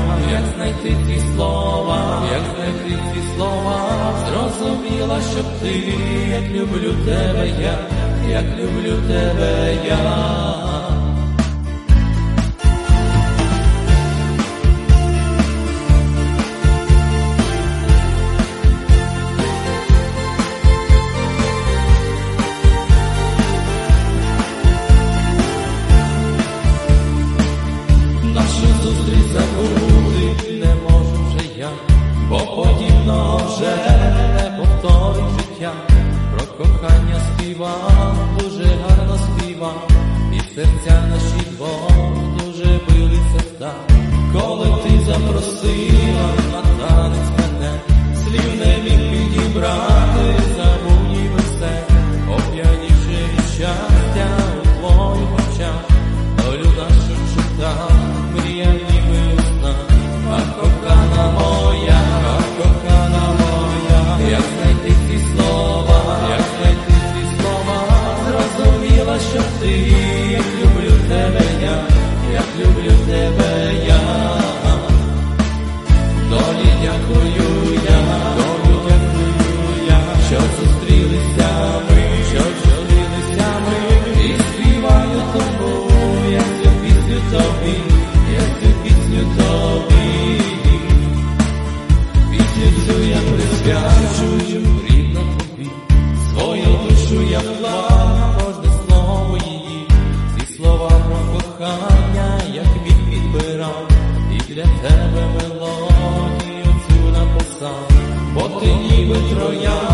моя, як знайти ті слова, як знайти ті слова, зрозуміла, що ти, як люблю тебе я, як люблю тебе я. Вже не життя. Про кохання співав, дуже гарно співав, і серця наші двох дуже билися так. Коли ти запросила ти, люблю тебе я, як люблю тебе я. Долі дякую для тебе мелодію цю написав, бо ти ніби троянди,